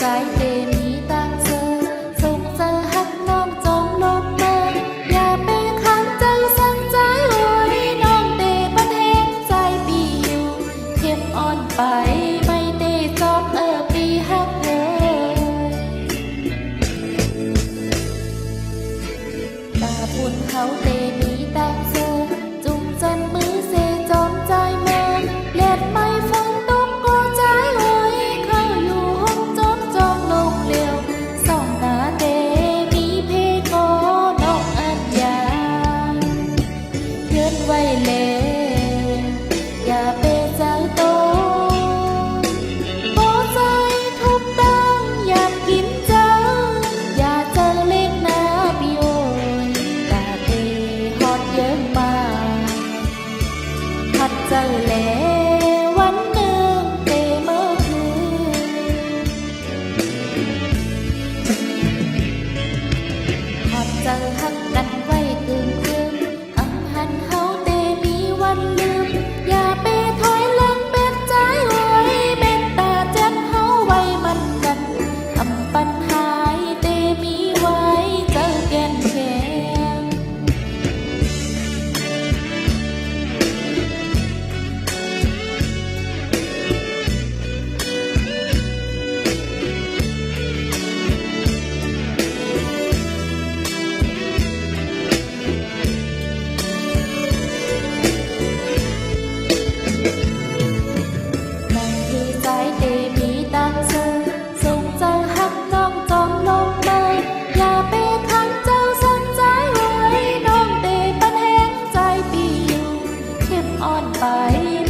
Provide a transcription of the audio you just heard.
ใจเตมีตังเซอสงเซอหักน้องจมลงเมออย่าไปขังใจสั่งใจหัวยน้องเตปันแหงใจปีอยู่เข้มอ่อนไปไม่เตจอมเออปีหักเออตาบุญเขาเต 难 อนไป